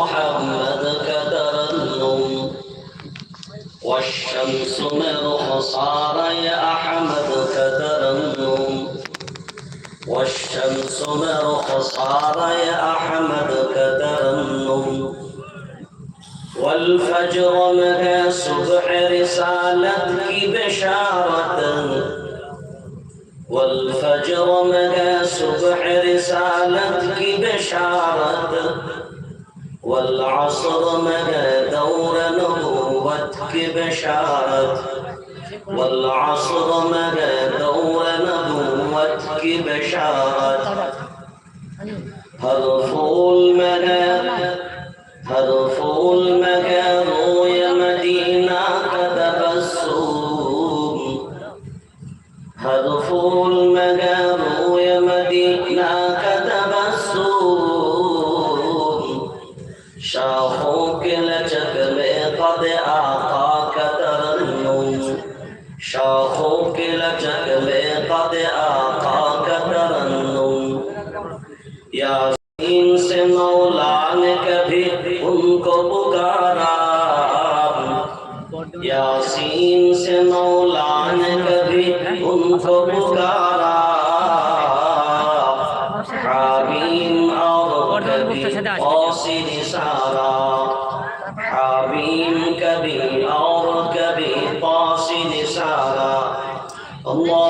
محمد كترنم والشمس مرخصار يا أحمد كترنم والشمس مرخصار يا أحمد كترنم والفجر مدى صبح رسالتك بشارة. والفجر مدى صبح رسالتك بشارة. والعصر مدى دور نبوتك بشارة والعصر مدى دور نبوتك بشارة هرفوا बाद आका का तरन्नुम यासीन से मौला ने कभी उनको पुकारा यासीन से मौला ने कभी उनको पुकारा हाबीम और कभी औसिर सारा हाबीम कभी और कभी पासिर सारा Allah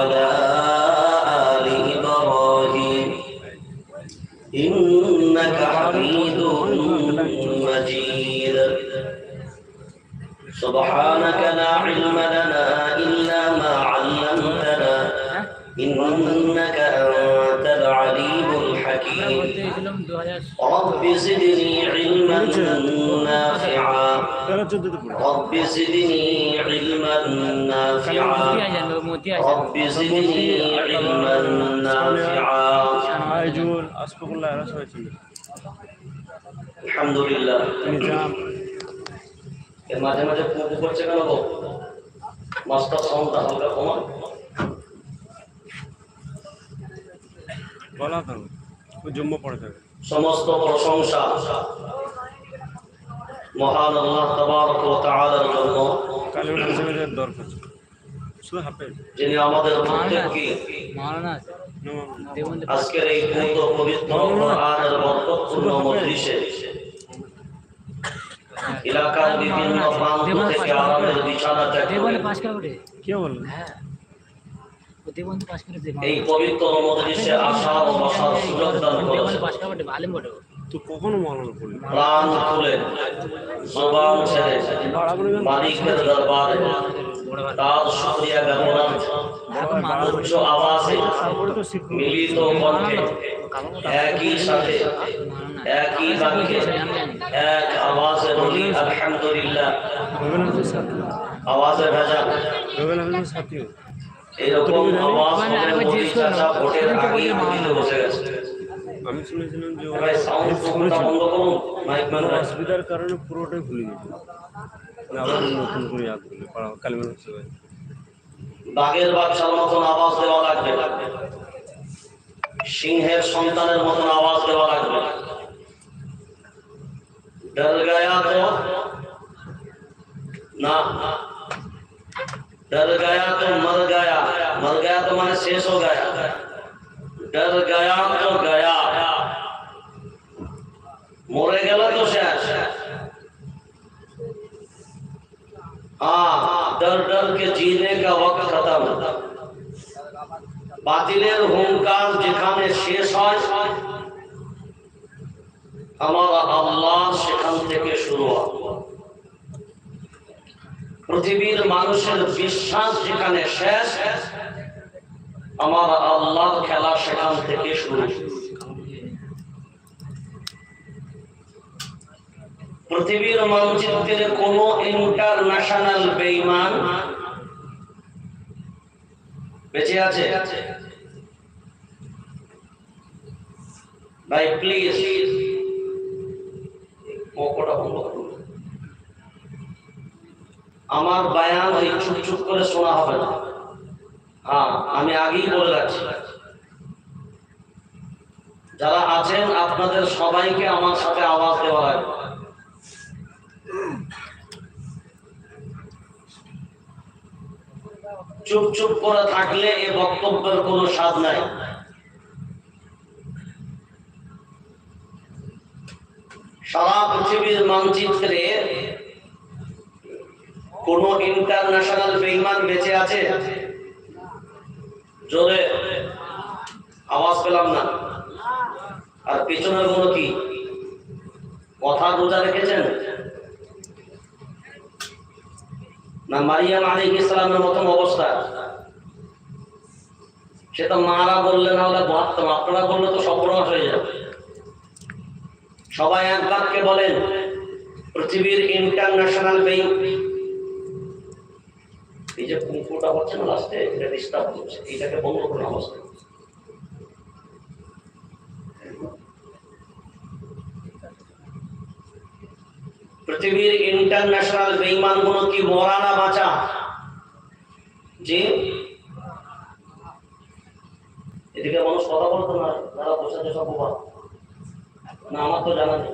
وعلى آل إبراهيم إنك حميد مجيد سبحانك দিয়েছিলাম দু হাজার আলহামদুলিল্লাহ। মাঝে মাঝে পুকু করছে কেন গো? মাস্টার সাউন্ডটা হালকা কমান বলা করো ওই পড়ে থাকে। সমস্ত প্রশংসা মহান আল্লাহ তাবারক ওয়া তাআলার জন্য। দরকার শুধু হাফে যিনি আমাদের প্রত্যেককে আজকের এই পূর্ণ পবিত্র কোরআনের বরকতপূর্ণ মজলিসে এলাকার বিভিন্ন প্রান্ত থেকে আরামের বিছানা ত্যাগ করে কে বলল এই পবিত্র মজলিসে আসা ও বসার সুযোগ দান করেছেন তো কখনো মরণ করলি প্রাণ খুলে জবান ছেড়ে মালিকের দরবারে তার শুকরিয়া জ্ঞাপন উচ্চ আওয়াজে মিলিত কণ্ঠে একই সাথে একই বাক্যে এক আওয়াজে বলি আলহামদুলিল্লাহ। আওয়াজে ভেজা। সাথীও। এরকম আওয়াজ করে চাচা ভোটের আগেই মাটিতে বসে গেছে। আমি শুনেছিলাম যে সাউন্ড শুনেছি বন্ধ করুন মাইক ম্যান অসুবিধার কারণে পুরোটাই ভুলে গেছি। আবার নতুন করে ইয়াদ করলে পাড়া কালিমান হচ্ছে বাঘের বাচ্চার মতন আওয়াজ দেওয়া লাগবে। সিংহের সন্তানের মতন আওয়াজ দেওয়া লাগবে। গয়া তো না। डर गया तो मर गया मर गया तो माने शेष हो गया डर गया तो गया মরে গেল তো শেষ हाँ डर डर के जीने का वक्त खत्म বাতিলের হুঙ্কার যেখানে শেষ হয় আমার আল্লাহ সেখান থেকে শুরু হয় পৃথিবীর মানুষের বিশ্বাস যেখানে শেষ, আমার আল্লাহর খেলা সেখান থেকে শুরু। পৃথিবীর মানচিত্রে কোন ইন্টারন্যাশনাল বেইমান বেঁচে আছে? ভাই প্লিজ পকটা বন্ধ করুন আমার বায়ান ওই চুপ চুপ করে শোনা হবে না। হ্যাঁ আমি আগেই বলে রাখছি। যারা আছেন, আপনাদের সবাইকে আমার সাথে আওয়াজ দেওয়া লাগবে চুপ চুপ করে থাকলে এ বক্তব্যের কোনো স্বাদ নাই। সারা পৃথিবীর মানচিত্রে কোন ইন্টারন্যাশনাল বেইমান বেঁচে আছে? জোরে, আওয়াজ পেলাম না। আর পেছনেরগুলো কি? কথা বোঝা রেখেছেন না, মারিয়াম আলী ইসলামের মতন অবস্থা। সে তো মারা বললে না হলে ভাবতাম আপনারা বললে তো সর্বনাশ হয়ে যাবে। সবাই এক বাক্যে বলেন, পৃথিবীর ইন্টারন্যাশনাল ব্যাংক যে কুকুরটা হচ্ছে না লাস্টে এটা ডিস্টার্ব হচ্ছে, এটাকে বন্ধ করুন অবস্থা পৃথিবীর ইন্টারন্যাশনাল বেইমানগুলো কি মরা না বাঁচা? যে এদিকে মানুষ কথা বলতো না, যারা বসে আছে সব। না, আমার তো জানা নেই।